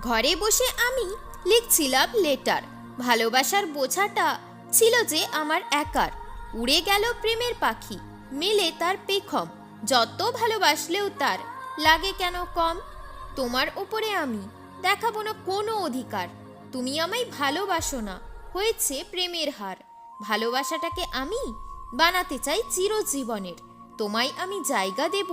ঘরে বসে আমি লিখছিলাম লেটার। ভালোবাসার বোঝাটা ছিল যে আমার একার। উড়ে গেল প্রেমের পাখি, মেলে তার পেখম। যত ভালোবাসলেও তার লাগে কেন কম? তোমার ওপরে আমি দেখাবো না কোনো অধিকার। তুমি আমায় ভালোবাসো না, হয়েছে প্রেমের হার। ভালোবাসাটাকে আমি বানাতে চাই চিরজীবনের। তোমায় আমি জায়গা দেব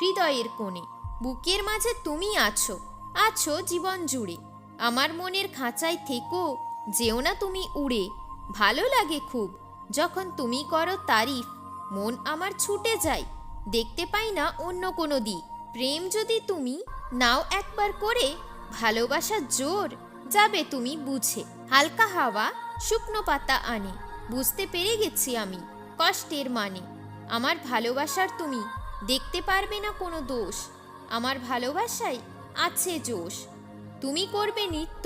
হৃদয়ের কোণে। বুকের মাঝে তুমি আছো আছো জীবন জুড়ে। আমার মনের খাঁচায় থেকো, যেও না তুমি উড়ে। ভালো লাগে খুব, যখন তুমি করো তারিফ, মন আমার ছুটে যায়। দেখতে পাই না অন্য কোনো দিক। প্রেম যদি তুমি, নাও একবার করে। ভালোবাসা জোর, যাবে তুমি বুঝে। হালকা হাওয়া, শুকনো পাতা আনে। বুঝতে পেরে গেছি আমি, কষ্টের মানে। আমার ভালোবাসার তুমি, দেখতে পারবে না কোনো দোষ। আমার ভালোবাসায় আছে জোশ। তুমি করবে নৃত্য,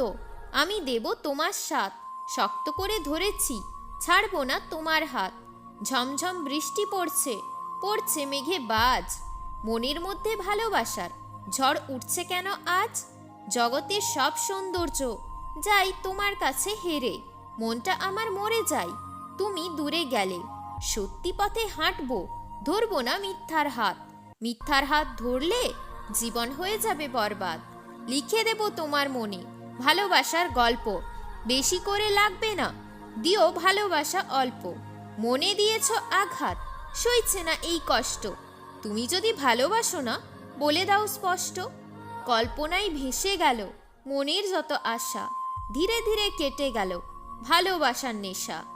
আমি দেব তোমার সাথ শক্ত করে ধরেছি, ছাড়বো না তোমার হাত। ঝমঝম বৃষ্টি পড়ছে পড়ছে মেঘে বাজ। মনের মধ্যে ভালোবাসার ঝড় উঠছে কেন আজ? জগতের সব সৌন্দর্য যাই তোমার কাছে হেরে। মনটা আমার মরে যায়, তুমি দূরে গেলে। সত্যি পথে হাঁটবো, ধরবো না মিথ্যার হাত। মিথ্যার হাত ধরলে জীবন হয়ে যাবে বরবাদ। লিখে দেব তোমার মনে ভালোবাসার গল্প। বেশি করে লাগবে না, দিও ভালোবাসা অল্প। মনে দিয়েছ আঘাত, সইছে না এই কষ্ট। তুমি যদি ভালোবাসো না, বলে দাও স্পষ্ট। কল্পনায় ভেসে গেল, মনের যত আশা, ধীরে ধীরে কেটে গেল ভালোবাসার নেশা।